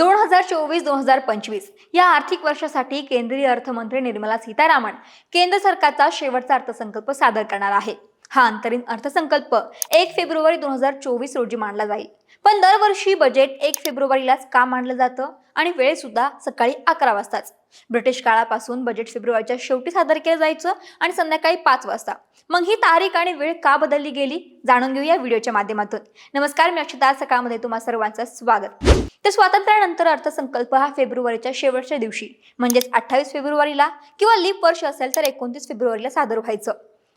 दोन हजार चोवीस दोन हजार पंचवीस या आर्थिक वर्षासाठी केंद्रीय अर्थमंत्री निर्मला सीतारामन केंद्र सरकारचा शेवटचा अर्थसंकल्प सादर करणार आहे हा अंतरिम अर्थसंकल्प. एक फेब्रुवारी दोन हजार चोवीस रोजी मांडला जाईल. पण दरवर्षी बजेट एक फेब्रुवारीलाच का मांडलं जातं? आणि वेळ सुद्धा सकाळी अकरा वाजताच. ब्रिटिश काळापासून बजेट फेब्रुवारीच्या शेवटी सादर केलं जायचं आणि संध्याकाळी पाच वाजता. मग ही तारीख आणि वेळ का बदलली गेली? जाणून घेऊया व्हिडिओच्या माध्यमातून. नमस्कार मी अक्षता. सकाळमध्ये तुम्हा सर्वांचं स्वागत. तर स्वातंत्र्यानंतर अर्थसंकल्प हा फेब्रुवारीच्या शेवटच्या दिवशी म्हणजेच अठ्ठावीस फेब्रुवारीला किंवा लीप वर्ष असेल तर एकोणतीस फेब्रुवारीला सादर व्हायचं.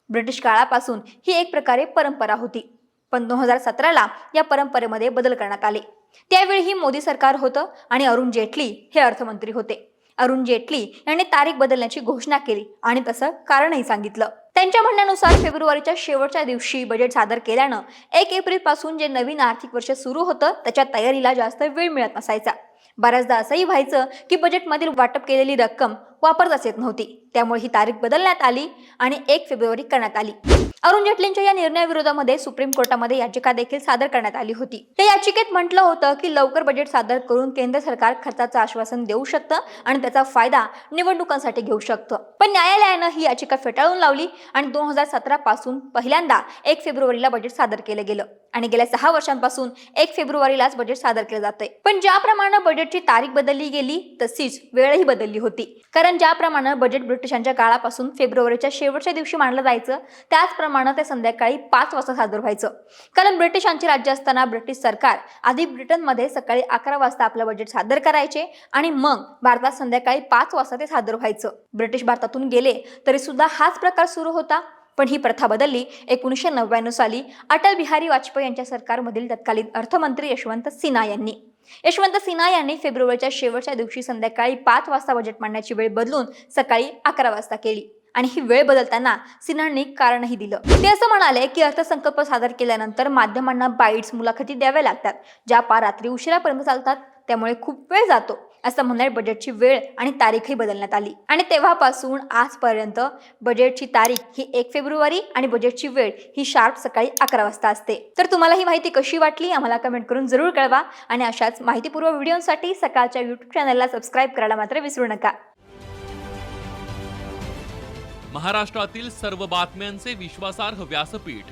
ब्रिटिश काळापासून ही एक प्रकारे परंपरा होती. पण दोन हजार सतराला या परंपरेमध्ये बदल करण्यात आले. त्यावेळी मोदी सरकार होतं आणि अरुण जेटली हे अर्थमंत्री होते. अरुण जेटली यांनी तारीख बदलण्याची घोषणा केली आणि तसं कारणही सांगितलं. त्यांच्या म्हणण्यानुसार फेब्रुवारीच्या शेवटच्या दिवशी बजेट सादर केल्यानं एक एप्रिलपासून जे नवीन आर्थिक वर्ष सुरू होतं त्याच्या तयारीला जास्त वेळ मिळत नसायचा. बऱ्याचदा असंही व्हायचं की बजेटमधील वाटप केलेली रक्कम वापरताच येत नव्हती. त्यामुळे ही तारीख बदलण्यात आली आणि एक फेब्रुवारी करण्यात आली. अरुण जेटलींच्या या निर्णयाविरोधामध्ये सुप्रीम कोर्टामध्ये याचिका देखील सादर करण्यात आली होती. त्या याचिकेत म्हटलं होतं की लवकर बजेट सादर करून केंद्र सरकार खर्चाचं आश्वासन देऊ शकतं आणि त्याचा फायदा निवडणुकांसाठी घेऊ शकतं. पण न्यायालयानं ही याचिका फेटाळून लावली आणि दोन हजार सतरा पासून पहिल्यांदा एक फेब्रुवारीला बजेट सादर केलं गेलं. आणि गेल्या सहा वर्षांपासून एक फेब्रुवारीलाच बजेट सादर केलं जातंय. पण ज्याप्रमाणे बजेटची तारीख बदलली गेली तशीच वेळही बदलली होती. कारण ज्याप्रमाणे बजेट ब्रिटिशांच्या काळापासून फेब्रुवारीच्या शेवटच्या दिवशी मांडलं जायचं त्याचप्रमाणे ते संध्याकाळी पाच वाजता सादर व्हायचं. कारण ब्रिटिशांचे राज्य असताना ब्रिटिश सरकार आधी ब्रिटनमध्ये सकाळी अकरा वाजता आपलं बजेट सादर करायचे आणि मग भारतात संध्याकाळी पाच वाजता ते सादर व्हायचं. ब्रिटिश भारतातून गेले तरी सुद्धा हाच प्रकार सुरू होता. पण ही प्रथा बदलली. एकोणीसशे नव्याण्णव साली अटल बिहारी वाजपेयी यांच्या सरकारमधील तत्कालीन अर्थमंत्री यशवंत सिन्हा यांनी. यशवंत सिन्हा यांनी फेब्रुवारीच्या शेवटच्या दिवशी संध्याकाळी पाच वाजता बजेट मांडण्याची वेळ बदलून सकाळी अकरा वाजता केली. आणि ही वेळ बदलताना सिन्हांनी कारणही दिलं. ते असं म्हणाले की अर्थसंकल्प सादर केल्यानंतर माध्यमांना बाईट्स मुलाखती द्याव्या लागतात ज्या पार रात्री उशिरापर्यंत चालतात त्यामुळे खूप वेळ जातो. असं म्हणण्यात बजेटची वेळ आणि तारीखही बदलण्यात आली. आणि तेव्हापासून आजपर्यंत बजेटची तारीख ही एक फेब्रुवारी आणि बजेटची वेळ ही शार्प सकाळी अकरा वाजता असते. तर तुम्हाला ही माहिती कशी वाटली आम्हाला कमेंट करून जरूर कळवा. आणि अशाच माहितीपूर्व व्हिडिओसाठी सकाळच्या युट्यूब चॅनलला सबस्क्राईब करायला मात्र विसरू नका. महाराष्ट्रातील सर्व बातम्यांचे विश्वासार्ह व्यासपीठ